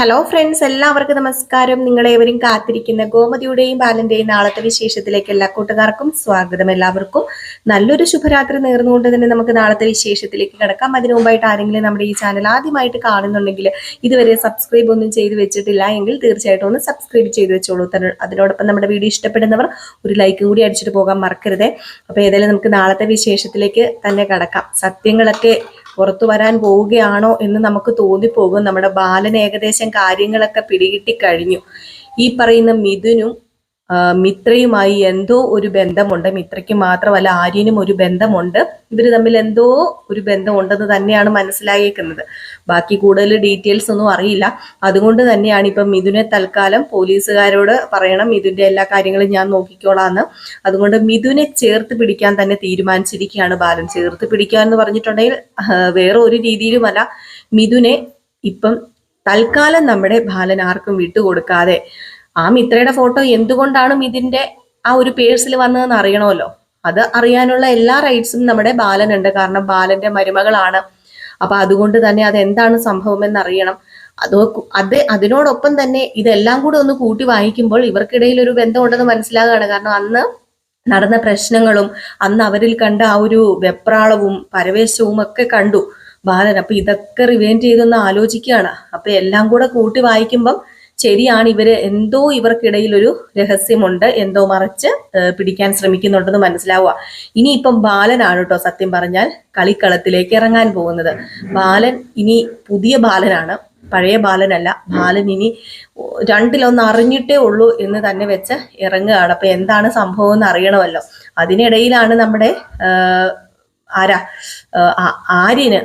Hello friends എല്ലാവർക്കും നമസ്കാരം. നിങ്ങളേവരും കാത്തിരിക്കുന്ന ഗോമതിയുടെയും ബാലന്റെയും നാളത്തെ വിശേഷത്തിലേക്ക് എല്ലാ കൂട്ടുകാർക്കും സ്വാഗതം എല്ലാവർക്കും. നല്ലൊരു ശുഭരാത്രി നേർന്നുകൊണ്ട് തന്നെ നമുക്ക് നാളത്തെ വിശേഷത്തിലേക്ക് കിടക്കാം. അതിനു മുമ്പായിട്ട് ആരെങ്കിലും നമ്മുടെ ഈ ചാനൽ ആദ്യമായിട്ട് കാണുന്നുണ്ടെങ്കിൽ ഇതുവരെ സബ്സ്ക്രൈബ് ഒന്നും ചെയ്ത് വെച്ചിട്ടില്ല എങ്കിൽ തീർച്ചയായിട്ടും ഒന്ന് സബ്സ്ക്രൈബ് ചെയ്ത് വെച്ചോളൂ. അതിനോടൊപ്പം നമ്മുടെ വീഡിയോ ഇഷ്ടപ്പെടുന്നവർ ഒരു ലൈക്കും കൂടി അടിച്ചിട്ട് പോകാൻ മറക്കരുത്. അപ്പോൾ ഏതായാലും നമുക്ക് നാളത്തെ വിശേഷത്തിലേക്ക് തന്നെ കിടക്കാം. സത്യങ്ങളൊക്കെ പുറത്തു വരാൻ പോവുകയാണോ എന്ന് നമുക്ക് തോന്നിപ്പോകും. നമ്മുടെ ബാലൻ ഏകദേശം കാര്യങ്ങളൊക്കെ പിടികിട്ടി കഴിഞ്ഞു. ഈ പറയുന്ന മിഥുനും മിത്രയുമായി എന്തോ ഒരു ബന്ധമുണ്ട്. മിത്രയ്ക്ക് മാത്രമല്ല ആര്യനും ഒരു ബന്ധമുണ്ട്. ഇവർ തമ്മിൽ എന്തോ ഒരു ബന്ധമുണ്ടെന്ന് തന്നെയാണ് മനസ്സിലായേക്കുന്നത്. ബാക്കി കൂടുതൽ ഡീറ്റെയിൽസ് ഒന്നും അറിയില്ല. അതുകൊണ്ട് തന്നെയാണ് ഇപ്പം മിഥുനെ തൽക്കാലം പോലീസുകാരോട് പറയണം. മിഥുന്റെ എല്ലാ കാര്യങ്ങളും ഞാൻ നോക്കിക്കോളാന്ന്. അതുകൊണ്ട് മിഥുനെ ചേർത്ത് പിടിക്കാൻ തന്നെ തീരുമാനിച്ചിരിക്കുകയാണ് ബാലൻ. ചേർത്ത് പിടിക്കുക എന്ന് പറഞ്ഞിട്ടുണ്ടെങ്കിൽ വേറെ ഒരു രീതിയിലുമല്ല. മിഥുനെ ഇപ്പം തൽക്കാലം നമ്മുടെ ബാലൻ ആർക്കും വിട്ടുകൊടുക്കാതെ ആ മിത്രയുടെ ഫോട്ടോ എന്തുകൊണ്ടാണ് ഇതിന്റെ ആ ഒരു പേഴ്സിൽ വന്നതെന്ന് അറിയണമല്ലോ. അത് അറിയാനുള്ള എല്ലാ റൈറ്റ്സും നമ്മുടെ ബാലനുണ്ട്. കാരണം ബാലന്റെ മരുമകളാണ്. അപ്പൊ അതുകൊണ്ട് തന്നെ അത് എന്താണ് സംഭവം എന്നറിയണം അത് അത് അതിനോടൊപ്പം തന്നെ ഇതെല്ലാം കൂടെ ഒന്ന് കൂട്ടി വായിക്കുമ്പോൾ ഇവർക്കിടയിൽ ഒരു ബന്ധമുണ്ടെന്ന് മനസ്സിലാകുകയാണ് കാരണം അന്ന് നടന്ന പ്രശ്നങ്ങളും അന്ന് അവരിൽ കണ്ട ആ ഒരു വെപ്രാളവും പരവേശവും ഒക്കെ കണ്ടു ബാലൻ. അപ്പൊ ഇതൊക്കെ റിവൈൻഡ് ചെയ്തൊന്ന് ആലോചിക്കുകയാണ്. അപ്പൊ എല്ലാം കൂടെ കൂട്ടി വായിക്കുമ്പം ശരിയാണ് ഇവർ എന്തോ ഇവർക്കിടയിൽ ഒരു രഹസ്യമുണ്ട് എന്തോ മറച്ച് പിടിക്കാൻ ശ്രമിക്കുന്നുണ്ടെന്ന് മനസ്സിലാവുക. ഇനിയിപ്പം ബാലനാണ് കേട്ടോ സത്യം പറഞ്ഞാൽ കളിക്കളത്തിലേക്ക് ഇറങ്ങാൻ പോകുന്നത്. ബാലൻ ഇനി പുതിയ ബാലനാണ് പഴയ ബാലനല്ല. ബാലൻ ഇനി രണ്ടിലൊന്ന് അറിഞ്ഞിട്ടേ ഉള്ളൂ എന്ന് തന്നെ വെച്ച് ഇറങ്ങുകയാണ്. അപ്പൊ എന്താണ് സംഭവം എന്ന് അറിയണമല്ലോ. അതിനിടയിലാണ് നമ്മുടെ ആരാ ആര്യന്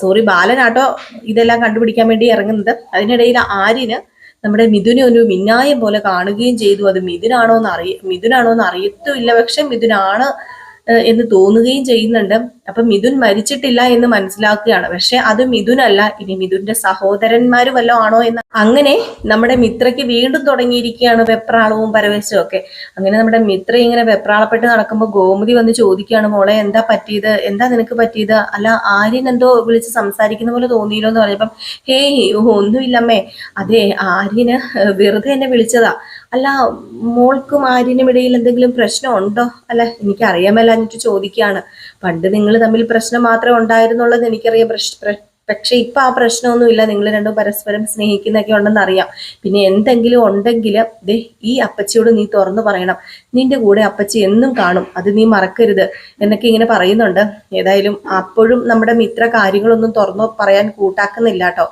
സോറി ബാലനാട്ടോ ഇതെല്ലാം കണ്ടുപിടിക്കാൻ വേണ്ടി ഇറങ്ങുന്നത്. അതിനിടയിൽ ആര്യന് നമ്മുടെ മിഥുനെ ഒരു മിന്നായം പോലെ കാണുകയും ചെയ്തു. അത് മിഥുനാണോ എന്ന് അറിയ മിഥുനാണോ എന്ന് അറിയത്തുമില്ല. പക്ഷെ മിഥുനാണ് എന്ന് തോന്നുകയും ചെയ്യുന്നുണ്ട്. അപ്പൊ മിഥുൻ മരിച്ചിട്ടില്ല എന്ന് മനസ്സിലാക്കുകയാണ്. പക്ഷെ അത് മിഥുനല്ല. ഇനി മിഥുന്റെ സഹോദരന്മാർ വല്ലതും ആണോ എന്ന് അങ്ങനെ നമ്മുടെ മിത്രയ്ക്ക് വീണ്ടും തുടങ്ങിയിരിക്കുകയാണ് വെപ്രാളവും പരവേശവും ഒക്കെ. അങ്ങനെ നമ്മുടെ മിത്ര ഇങ്ങനെ വെപ്രാളപ്പെട്ട് നടക്കുമ്പോൾ ഗോമതി വന്ന് ചോദിക്കുകയാണ് മോളെ എന്താ പറ്റിയത്? എന്താ നിനക്ക് പറ്റിയത്? അല്ല ആര്യൻ എന്തോ വിളിച്ച് സംസാരിക്കുന്ന പോലെ തോന്നിയില്ലോ എന്ന് പറഞ്ഞപ്പം ഹേയ് ഒന്നുമില്ലമ്മേ. അതെ ആര്യന് വെറുതെ എന്നെ വിളിച്ചതാ. അല്ല മോൾക്കും ആര്യനും ഇടയിൽ എന്തെങ്കിലും പ്രശ്നമുണ്ടോ അല്ല എനിക്ക് അറിയാമല്ലാഞ്ഞിട്ട് ചോദിക്കുകയാണ്. പണ്ട് നിങ്ങൾ തമ്മിൽ പ്രശ്നം മാത്രമേ ഉണ്ടായിരുന്നുള്ളത് എനിക്കറിയാം. പക്ഷെ ഇപ്പൊ ആ പ്രശ്നമൊന്നുമില്ല നിങ്ങൾ രണ്ടും പരസ്പരം സ്നേഹിക്കുന്നൊക്കെ ഉണ്ടെന്ന് അറിയാം. പിന്നെ എന്തെങ്കിലും ഉണ്ടെങ്കിൽ ദേ ഈ അപ്പച്ചിയോട് നീ തുറന്നു പറയണം. നിന്റെ കൂടെ അപ്പച്ചി എന്നും കാണും. അത് നീ മറക്കരുത് എന്നൊക്കെ ഇങ്ങനെ പറയുന്നുണ്ട്. ഏതായാലും അപ്പോഴും നമ്മുടെ മിത്ര കാര്യങ്ങളൊന്നും തുറന്നു പറയാൻ കൂട്ടാക്കുന്നില്ല കേട്ടോ.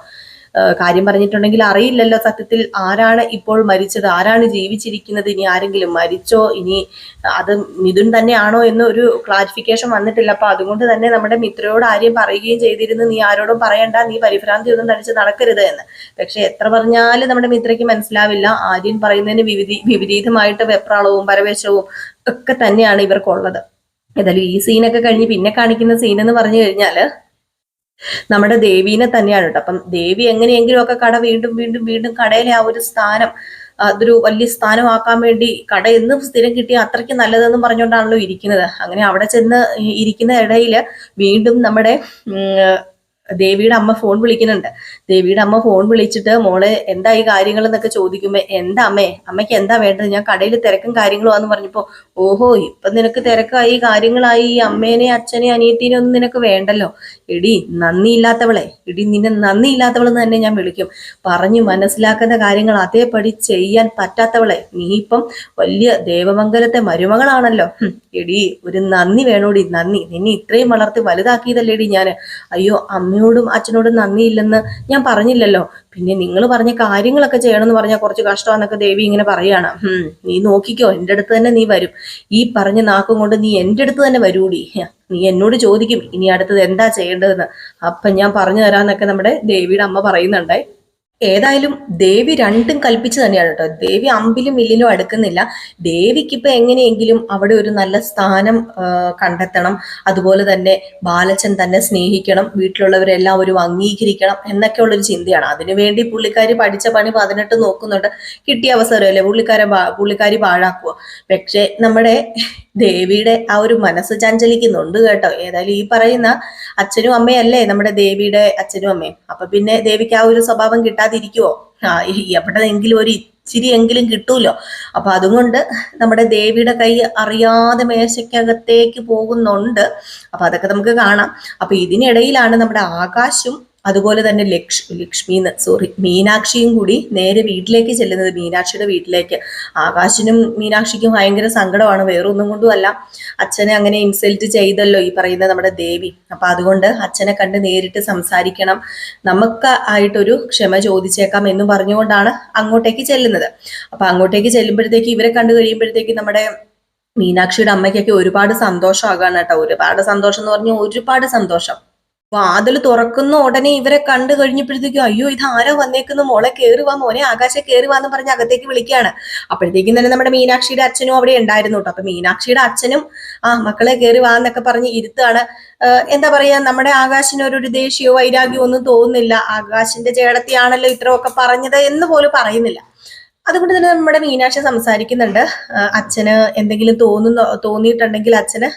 കാര്യം പറഞ്ഞിട്ടുണ്ടെങ്കിൽ അറിയില്ലല്ലോ സത്യത്തിൽ ആരാണ് ഇപ്പോൾ മരിച്ചത് ആരാണ് ജീവിച്ചിരിക്കുന്നത് ഇനി ആരെങ്കിലും മരിച്ചോ ഇനി അത് മിഥുൻ തന്നെയാണോ എന്ന് ഒരു ക്ലാരിഫിക്കേഷൻ വന്നിട്ടില്ല. അപ്പൊ അതുകൊണ്ട് തന്നെ നമ്മുടെ മിത്രയോട് ആരെയും പറയുകയും ചെയ്തിരുന്നു നീ ആരോടും പറയണ്ട നീ പരിഭ്രാന്തി ഒന്നും തടിച്ച് നടക്കരുത് എന്ന്. പക്ഷെ എത്ര പറഞ്ഞാലും നമ്മുടെ മിത്രയ്ക്ക് മനസ്സിലാവില്ല ആര്യൻ പറയുന്നതിന് വിവിധ വിപരീതമായിട്ട് വെപ്രാളവും പരവേശവും ഒക്കെ തന്നെയാണ് ഇവർക്കുള്ളത്. ഏതായാലും ഈ സീനൊക്കെ കഴിഞ്ഞ് പിന്നെ കാണിക്കുന്ന സീൻ എന്ന് പറഞ്ഞു കഴിഞ്ഞാൽ നമ്മുടെ ദേവീനെ തന്നെയാണ് കേട്ടോ. അപ്പം ദേവി എങ്ങനെയെങ്കിലും ഒക്കെ കട വീണ്ടും വീണ്ടും വീണ്ടും കടയിലെ ആ ഒരു സ്ഥാനം അതൊരു വലിയ സ്ഥാനമാക്കാൻ വേണ്ടി കട എന്ന് സ്ഥിരം കിട്ടിയ അത്രയ്ക്ക് നല്ലതെന്ന് പറഞ്ഞുകൊണ്ടാണല്ലോ ഇരിക്കുന്നത്. അങ്ങനെ അവിടെ ചെന്ന് ഇരിക്കുന്ന ഇടയിൽ വീണ്ടും നമ്മുടെ ദേവിയുടെ അമ്മ ഫോൺ വിളിക്കുന്നുണ്ട്. ദേവിയുടെ അമ്മ ഫോൺ വിളിച്ചിട്ട് മോളെ എന്താ ഈ കാര്യങ്ങൾ എന്നൊക്കെ ചോദിക്കുമ്പോ എന്താ അമ്മേ? അമ്മയ്ക്ക് എന്താ വേണ്ടത്? ഞാൻ കടയിൽ തിരക്കും കാര്യങ്ങളും ആന്ന് പറഞ്ഞപ്പോ ഓഹോ ഇപ്പൊ നിനക്ക് തിരക്കായി കാര്യങ്ങളായി ഈ അമ്മേനെ അച്ഛനെ അനിയത്തിനെ ഒന്നും നിനക്ക് വേണ്ടല്ലോ. എടി നന്ദിയില്ലാത്തവളെ. എടി നിന്നെ നന്ദിയില്ലാത്തവളെന്ന് തന്നെ ഞാൻ വിളിക്കും. പറഞ്ഞു മനസ്സിലാക്കുന്ന കാര്യങ്ങൾ അതേപടി ചെയ്യാൻ പറ്റാത്തവളെ. നീ ഇപ്പം വലിയ ദേവമംഗലത്തെ മരുമകളാണല്ലോ. എടി ഒരു നന്ദി വേണോടി നന്ദി. നിന്നെ ഇത്രയും വളർത്തി വലുതാക്കിയതല്ലേടി ഞാൻ അയ്യോ അമ്മയോടും അച്ഛനോടും നന്ദിയില്ലെന്ന് ഞാൻ പറഞ്ഞില്ലല്ലോ. പിന്നെ നിങ്ങൾ പറഞ്ഞ കാര്യങ്ങളൊക്കെ ചെയ്യണമെന്ന് പറഞ്ഞാൽ കുറച്ച് കഷ്ടമാണെന്നൊക്കെ ദേവി ഇങ്ങനെ പറയാണ് നീ നോക്കിക്കോ എന്റെ അടുത്ത് തന്നെ നീ വരും. ഈ പറഞ്ഞ നാക്കും കൊണ്ട് നീ എന്റെ അടുത്ത് തന്നെ വരൂടി. നീ എന്നോട് ചോദിക്കും ഇനി അടുത്തത് എന്താ ചെയ്യേണ്ടതെന്ന്. അപ്പൊ ഞാൻ പറഞ്ഞു തരാന്നൊക്കെ നമ്മുടെ ദേവിയുടെ അമ്മ പറയുന്നുണ്ടേ. ഏതായാലും ദേവി രണ്ടും കൽപ്പിച്ചു തന്നെയാണ് കേട്ടോ. ദേവി അമ്പിലും വില്ലിലും അടുക്കുന്നില്ല. ദേവിക്ക് ഇപ്പൊ എങ്ങനെയെങ്കിലും അവിടെ ഒരു നല്ല സ്ഥാനം കണ്ടെത്തണം. അതുപോലെ തന്നെ ബാലച്ചൻ തന്നെ സ്നേഹിക്കണം. വീട്ടിലുള്ളവരെല്ലാം ഒരു അംഗീകരിക്കണം എന്നൊക്കെയുള്ള ഒരു ചിന്തയാണ് അതിനുവേണ്ടി പുള്ളിക്കാരി പഠിച്ച പണി പതിനെട്ട് നോക്കുന്നുണ്ട്. കിട്ടിയ അവസരമല്ലേ പുള്ളിക്കാരൻ പുള്ളിക്കാരി പാഴാക്കുക. പക്ഷെ നമ്മുടെ ദേവിയുടെ ആ ഒരു മനസ്സ് ചഞ്ചലിക്കുന്നുണ്ട് കേട്ടോ. ഏതായാലും ഈ പറയുന്ന അച്ഛനും അമ്മയല്ലേ നമ്മുടെ ദേവിയുടെ അച്ഛനും അമ്മയും. അപ്പൊ പിന്നെ ദേവിക്ക് ആ ഒരു സ്വഭാവം കിട്ടാൻ കിട്ടാതിരിക്കുവോ? എവിടെയെങ്കിലും ഒരു ഇച്ചിരി എങ്കിലും കിട്ടൂലോ? അപ്പൊ അതുകൊണ്ട് നമ്മുടെ ദേവിയുടെ കൈ അറിയാതെ മേശയ്ക്കകത്തേക്ക് പോകുന്നുണ്ട്. അപ്പൊ അതൊക്കെ നമുക്ക് കാണാം. അപ്പൊ ഇതിനിടയിലാണ് നമ്മുടെ ആകാശും അതുപോലെ തന്നെ ലക്ഷ് ലക്ഷ്മി സോറി മീനാക്ഷിയും കൂടി നേരെ വീട്ടിലേക്ക് ചെല്ലുന്നത് മീനാക്ഷിയുടെ വീട്ടിലേക്ക്. ആകാശിനും മീനാക്ഷിക്കും ഭയങ്കര സങ്കടമാണ്. വേറൊന്നും കൊണ്ടുമല്ല. അച്ഛനെ അങ്ങനെ ഇൻസൾട്ട് ചെയ്തല്ലോ ഈ പറയുന്ന നമ്മുടെ ദേവി. അപ്പൊ അതുകൊണ്ട് അച്ഛനെ കണ്ട് നേരിട്ട് സംസാരിക്കണം. നമുക്ക് ആയിട്ടൊരു ക്ഷമ ചോദിച്ചേക്കാം എന്ന് പറഞ്ഞുകൊണ്ടാണ് അങ്ങോട്ടേക്ക് ചെല്ലുന്നത്. അപ്പൊ അങ്ങോട്ടേക്ക് ചെല്ലുമ്പോഴത്തേക്ക് ഇവരെ കണ്ടു കഴിയുമ്പോഴത്തേക്ക് നമ്മുടെ മീനാക്ഷിയുടെ അമ്മയ്ക്കൊക്കെ ഒരുപാട് സന്തോഷമാകാണ് കേട്ടോ. ഒരുപാട് സന്തോഷം എന്ന് പറഞ്ഞാൽ ഒരുപാട് സന്തോഷം. വാതിൽ തുറക്കുന്ന ഉടനെ ഇവരെ കണ്ടു കഴിഞ്ഞപ്പോഴത്തേക്കും അയ്യോ ഇത് ആരോ വന്നേക്കുന്നു? മോളെ കയറി വാ മോനെ ആകാശം കയറി വാന്ന് പറഞ്ഞ് അകത്തേക്ക് വിളിക്കുകയാണ്. അപ്പോഴത്തേക്കും തന്നെ നമ്മുടെ മീനാക്ഷിയുടെ അച്ഛനും അവിടെ ഉണ്ടായിരുന്നു കേട്ടോ. അപ്പൊ മീനാക്ഷിയുടെ അച്ഛനും ആ മക്കളെ കയറി വാ എന്നൊക്കെ പറഞ്ഞ് ഇരുത്താണ് എന്താ പറയാ നമ്മുടെ ആകാശിന് ഒരു ദേഷ്യോ വൈരാഗ്യമോ ഒന്നും തോന്നുന്നില്ല. ആകാശിന്റെ ചേടത്തിയാണല്ലോ ഇത്രയൊക്കെ പറഞ്ഞത് എന്ന് പോലും പറയുന്നില്ല. അതുകൊണ്ട് തന്നെ നമ്മുടെ മീനാക്ഷി സംസാരിക്കുന്നുണ്ട്. അച്ഛന് എന്തെങ്കിലും തോന്നുന്നു തോന്നിയിട്ടുണ്ടെങ്കിൽ അച്ഛന്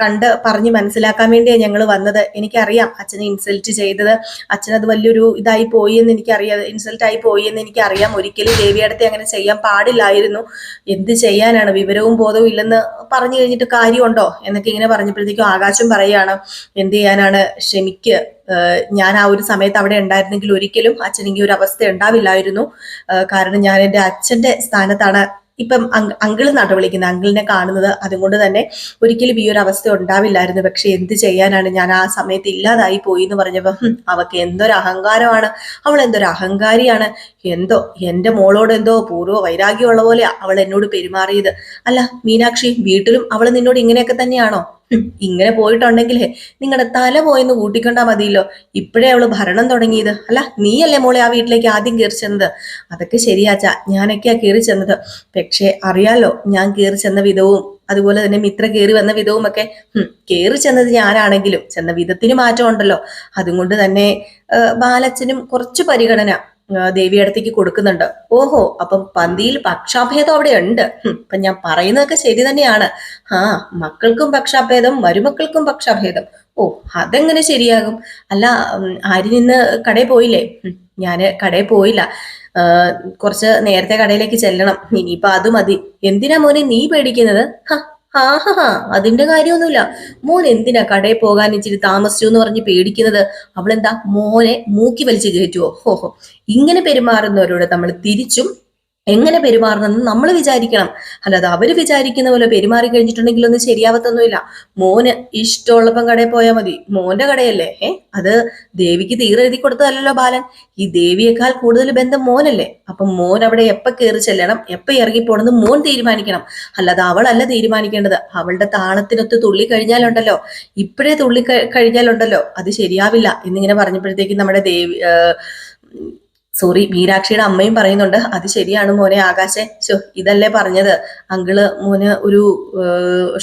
കണ്ട് പറഞ്ഞ് മനസ്സിലാക്കാൻ വേണ്ടിയാണ് ഞങ്ങൾ വന്നത്. എനിക്കറിയാം അച്ഛനെ ഇൻസൾട്ട് ചെയ്തത്. അച്ഛനത് വലിയൊരു ഇതായി പോയി എന്ന് എനിക്കറിയാം. ഇൻസൾട്ട് ആയി പോയി എന്ന് എനിക്കറിയാം. ഒരിക്കലും ദേവിയടത്തെ അങ്ങനെ ചെയ്യാൻ പാടില്ലായിരുന്നു. എന്ത് ചെയ്യാനാണ്? വിവരവും ബോധവും ഇല്ലെന്ന് പറഞ്ഞു കഴിഞ്ഞിട്ട് കാര്യമുണ്ടോ? എന്നൊക്കെ ഇങ്ങനെ പറഞ്ഞപ്പോഴത്തേക്കും ആകാശം പറയുകയാണ് എന്ത് ചെയ്യാനാണ്? ക്ഷമിക്ക്. ഞാൻ ആ ഒരു സമയത്ത് അവിടെ ഉണ്ടായിരുന്നെങ്കിൽ ഒരിക്കലും അച്ഛനെങ്കിൽ ഒരു അവസ്ഥ ഉണ്ടാവില്ലായിരുന്നു. കാരണം ഞാൻ എന്റെ അച്ഛന്റെ സ്ഥാനത്താണ് ഇപ്പം അങ് അങ്കിൾ നാട്ടോ വിളിക്കുന്നത് അങ്കിളിനെ കാണുന്നത് അതുകൊണ്ട് തന്നെ ഒരിക്കലും ഈ ഒരു അവസ്ഥ ഉണ്ടാവില്ലായിരുന്നു. പക്ഷെ എന്ത് ചെയ്യാനാണ്? ഞാൻ ആ സമയത്ത് ഇല്ലാതായി പോയി എന്ന് പറഞ്ഞപ്പോൾ അവക്ക് എന്തൊരു അഹങ്കാരമാണ്. അവൾ എന്തൊരു അഹങ്കാരിയാണ്. എന്തോ എന്റെ മോളോട് എന്തോ പൂർവ വൈരാഗ്യമുള്ള പോലെയാ അവൾ എന്നോട് പെരുമാറിയത്. അല്ല മീനാക്ഷി വീട്ടിലും അവൾ നിന്നോട് ഇങ്ങനെയൊക്കെ തന്നെയാണോ? ഇങ്ങനെ പോയിട്ടുണ്ടെങ്കിൽ നിങ്ങളുടെ തല പോയെന്ന് കൂട്ടിക്കണ്ടാ മതിയല്ലോ. ഇപ്പോഴേ അവൾ ഭരണം തുടങ്ങിയത്. അല്ല നീയല്ലേ മോളെ ആ വീട്ടിലേക്ക് ആദ്യം കയറി ചെന്നത്? അതൊക്കെ ശരിയാച്ച ഞാനൊക്കെയാ കയറി ചെന്നത്. പക്ഷേ അറിയാലോ ഞാൻ കയറി ചെന്ന വിധവും അതുപോലെ തന്നെ മിത്ര കയറി വന്ന വിധവും ഒക്കെ കയറി ചെന്നത് ഞാനാണെങ്കിലും ചെന്ന വിധത്തിന് മാറ്റമുണ്ടല്ലോ. അതുകൊണ്ട് തന്നെ ബാലച്ചനും കുറച്ച് പരിഗണന. ദേവിയടുത്തേക്ക് കൊടുക്കുന്നുണ്ട്. ഓഹോ അപ്പം പന്തിയിൽ പക്ഷാഭേദം അവിടെ ഉണ്ട്. അപ്പൊ ഞാൻ പറയുന്നതൊക്കെ ശരി തന്നെയാണ്. ആ മക്കൾക്കും പക്ഷാഭേദം മരുമക്കൾക്കും പക്ഷാഭേദം. ഓ അതെങ്ങനെ ശരിയാകും? അല്ല ആര് നിന്ന് കടയിൽ പോയില്ലേ? ഞാൻ കടയിൽ പോയില്ല. കുറച്ച് നേരത്തെ കടയിലേക്ക് ചെല്ലണം. ഇനിയിപ്പൊ അത് മതി. എന്തിനാ മോനെ നീ പേടിക്കുന്നത്? ഹ, ഹാ ഹാ. അതിന്റെ കാര്യമൊന്നുമില്ല. മോൻ എന്തിനാ കടയിൽ പോകാൻ ഇച്ചിരി താമസിച്ചു എന്ന് പറഞ്ഞ് പേടിക്കുന്നത്? അവളെന്താ? മോനെ മൂക്കി വലിച്ചു കയറ്റുവോ? ഹോഹോ ഇങ്ങനെ പെരുമാറുന്നവരോട് നമ്മൾ തിരിച്ചും എങ്ങനെ പെരുമാറണമെന്ന് നമ്മൾ വിചാരിക്കണം. അല്ലാതെ അവർ വിചാരിക്കുന്ന പോലെ പെരുമാറി കഴിഞ്ഞിട്ടുണ്ടെങ്കിൽ ഒന്നും ശരിയാവത്തൊന്നുമില്ല. മോന് ഇഷ്ടമുള്ളപ്പം കടയിൽ പോയാൽ മതി. മോന്റെ കടയല്ലേ? ഏ അത് ദേവിക്ക് തീരെ എഴുതി കൊടുത്തതല്ലല്ലോ ബാലൻ. ഈ ദേവിയേക്കാൾ കൂടുതൽ ബന്ധം മോനല്ലേ? അപ്പം മോൻ അവിടെ എപ്പ കയറി ചെല്ലണം? എപ്പ ഇറങ്ങി പോണെന്ന് മോൻ തീരുമാനിക്കണം. അല്ലാതെ അവളല്ല തീരുമാനിക്കേണ്ടത്. അവളുടെ താളത്തിനൊത്ത് തുള്ളി കഴിഞ്ഞാലുണ്ടല്ലോ. ഇപ്പോഴേ തുള്ളി കഴിഞ്ഞാലുണ്ടല്ലോ. അത് ശരിയാവില്ല എന്നിങ്ങനെ പറഞ്ഞപ്പോഴത്തേക്കും നമ്മുടെ ദേവി സോറി മീനാക്ഷിയുടെ അമ്മയും പറയുന്നുണ്ട് അത് ശരിയാണ് മോനെ ആകാശെ. ശോ ഇതല്ലേ പറഞ്ഞത്? അങ്കിൾ മോന് ഒരു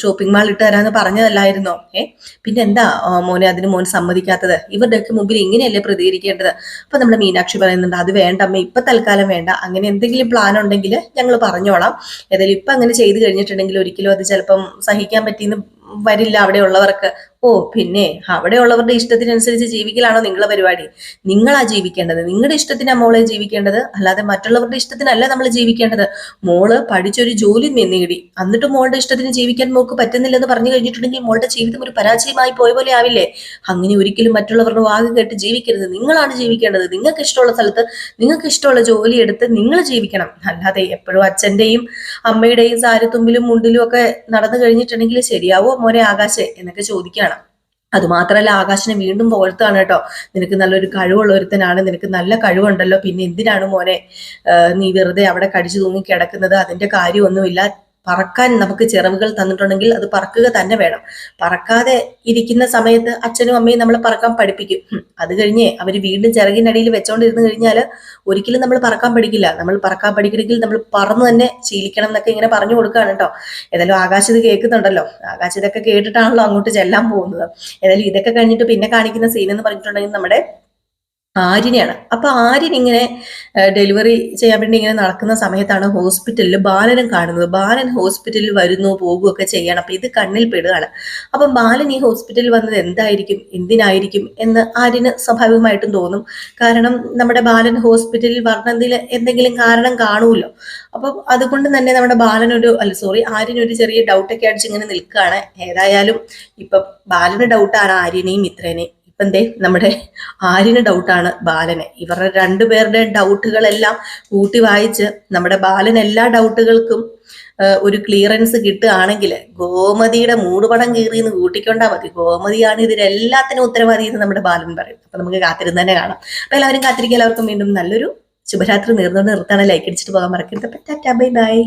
ഷോപ്പിംഗ് മാൾ ഇട്ട് തരാന്ന് പറഞ്ഞതല്ലായിരുന്നോ? ഏ പിന്നെ എന്താ മോനെ അതിന് മോൻ സമ്മതിക്കാത്തത്? ഇവരുടെയൊക്കെ മുമ്പിൽ ഇങ്ങനെയല്ലേ പ്രതികരിക്കേണ്ടത്? അപ്പൊ നമ്മുടെ മീനാക്ഷി പറയുന്നുണ്ട് അത് വേണ്ട അമ്മ ഇപ്പൊ തൽക്കാലം വേണ്ട. അങ്ങനെ എന്തെങ്കിലും പ്ലാൻ ഉണ്ടെങ്കിൽ ഞങ്ങൾ പറഞ്ഞോളാം. ഏതായാലും ഇപ്പൊ അങ്ങനെ ചെയ്തു കഴിഞ്ഞിട്ടുണ്ടെങ്കിൽ ഒരിക്കലും അത് ചിലപ്പം സഹിക്കാൻ പറ്റിയെന്ന് വരില്ല അവിടെ ഉള്ളവർക്ക് ഓ പിന്നെ അവിടെ ഉള്ളവരുടെ ഇഷ്ടത്തിനനുസരിച്ച് ജീവിക്കലാണോ നിങ്ങളെ പരിപാടി? നിങ്ങളാ ജീവിക്കേണ്ടത്. നിങ്ങളുടെ ഇഷ്ടത്തിനാ മോളെ ജീവിക്കേണ്ടത്. അല്ലാതെ മറ്റുള്ളവരുടെ ഇഷ്ടത്തിനല്ല നമ്മൾ ജീവിക്കേണ്ടത്. മോൾ പഠിച്ചൊരു ജോലി നേടി. എന്നിട്ട് മോളുടെ ഇഷ്ടത്തിന് ജീവിക്കാൻ മോൾക്ക് പറ്റുന്നില്ലെന്ന് പറഞ്ഞു കഴിഞ്ഞിട്ടുണ്ടെങ്കിൽ മോളുടെ ജീവിതം ഒരു പരാജയമായി പോയ പോലെ ആവില്ലേ? അങ്ങനെ ഒരിക്കലും മറ്റുള്ളവരുടെ വാക്ക് കേട്ട് ജീവിക്കരുത്. നിങ്ങളാണ് ജീവിക്കേണ്ടത്. നിങ്ങൾക്ക് ഇഷ്ടമുള്ള സ്ഥലത്ത് നിങ്ങൾക്ക് ഇഷ്ടമുള്ള ജോലി എടുത്ത് നിങ്ങൾ ജീവിക്കണം. അല്ലാതെ എപ്പോഴും അച്ഛന്റെയും അമ്മയുടെയും സാരത്തുമ്പിലും മുണ്ടിലും ഒക്കെ നടന്നു കഴിഞ്ഞിട്ടുണ്ടെങ്കിൽ ശരിയാവോ മോനെ ആകാശെ? എന്നൊക്കെ ചോദിക്കുകയാണ് അതുമാത്രമല്ല ആകാശിനെ വീണ്ടും പോലത്താണ് കേട്ടോ. നിനക്ക് നല്ലൊരു കഴിവുള്ള ഒരുത്തനാണ് നിനക്ക് നല്ല കഴിവുണ്ടല്ലോ. പിന്നെ എന്തിനാണ് മോനെ നീ വെറുതെ അവിടെ കടിച്ചു തൂങ്ങി കിടക്കുന്നത്? അതിന്റെ കാര്യമൊന്നുമില്ല. പറക്കാൻ നമുക്ക് ചിറവുകൾ തന്നിട്ടുണ്ടെങ്കിൽ അത് പറക്കുക തന്നെ വേണം. പറക്കാതെ ഇരിക്കുന്ന സമയത്ത് അച്ഛനും അമ്മയും നമ്മളെ പറക്കാൻ പഠിപ്പിക്കും. അത് കഴിഞ്ഞേ അവർ വീണ്ടും ചിറകിനടിയിൽ വെച്ചോണ്ടിരുന്ന് കഴിഞ്ഞാൽ ഒരിക്കലും നമ്മൾ പറക്കാൻ പഠിക്കില്ല. നമ്മൾ പറക്കാൻ പഠിക്കണമെങ്കിൽ നമ്മൾ പറന്ന് തന്നെ ശീലിക്കണം എന്നൊക്കെ ഇങ്ങനെ പറഞ്ഞു കൊടുക്കുകയാണ് കേട്ടോ. ഏതായാലും ആകാശ് കേൾക്കുന്നുണ്ടല്ലോ. ആകാശ് ഇതൊക്കെ കേട്ടിട്ടാണല്ലോ അങ്ങോട്ട് ചെല്ലാൻ പോകുന്നത്. ഏതായാലും ഇതൊക്കെ കഴിഞ്ഞിട്ട് പിന്നെ കാണിക്കുന്ന സീൻ എന്ന് പറഞ്ഞിട്ടുണ്ടെങ്കിൽ നമ്മുടെ ആര്യനെയാണ്. അപ്പൊ ആര്യൻ ഇങ്ങനെ ഡെലിവറി ചെയ്യാൻ വേണ്ടി ഇങ്ങനെ നടക്കുന്ന സമയത്താണ് ഹോസ്പിറ്റലിൽ ബാലനും കാണുന്നത്. ബാലൻ ഹോസ്പിറ്റലിൽ വരുന്നു പോകുകയൊക്കെ ചെയ്യണം. അപ്പൊ ഇത് കണ്ണിൽ പെടുകയാണ്. അപ്പൊ ബാലൻ ഈ ഹോസ്പിറ്റലിൽ വന്നത് എന്തായിരിക്കും എന്തിനായിരിക്കും എന്ന് ആര്യന് സ്വാഭാവികമായിട്ടും തോന്നും. കാരണം നമ്മുടെ ബാലൻ ഹോസ്പിറ്റലിൽ വരണതിൽ എന്തെങ്കിലും കാരണം കാണുമല്ലോ. അപ്പം അതുകൊണ്ട് തന്നെ നമ്മുടെ ബാലനൊരു അല്ല സോറി ആര്യൻ ഒരു ചെറിയ ഡൗട്ടൊക്കെ അടിച്ച് ഇങ്ങനെ നിൽക്കുകയാണ്. ഏതായാലും ഇപ്പം ബാലന് ഡൗട്ടാണ് ആര്യനെയും മിത്രനെയും. ഇപ്പം എന്തേ നമ്മുടെ ആര്യന് ഡൗട്ടാണ് ബാലനെ. ഇവരുടെ രണ്ടുപേരുടെ ഡൗട്ടുകളെല്ലാം കൂട്ടി വായിച്ച് നമ്മുടെ ബാലൻ എല്ലാ ഡൗട്ടുകൾക്കും ഒരു ക്ലിയറൻസ് കിട്ടുകയാണെങ്കിൽ ഗോമതിയുടെ മൂടുപടം കീറിയെന്ന് കൂട്ടിക്കൊണ്ടാ മതി. ഗോമതിയാണ് ഇതിനെല്ലാത്തിനും ഉത്തരവാദി എന്ന് നമ്മുടെ ബാലൻ പറയും. അപ്പൊ നമുക്ക് കാത്തിരുന്ന് തന്നെ കാണാം. അപ്പൊ എല്ലാവരും കാത്തിരിക്കുക. എല്ലാവർക്കും വീണ്ടും നല്ലൊരു ശുഭരാത്രി നേർന്നുകൊണ്ട് നിർത്താണ് ലൈക്ക് അടിച്ചിട്ട് പോകാൻ മറക്കരുത്. Tata bye bye.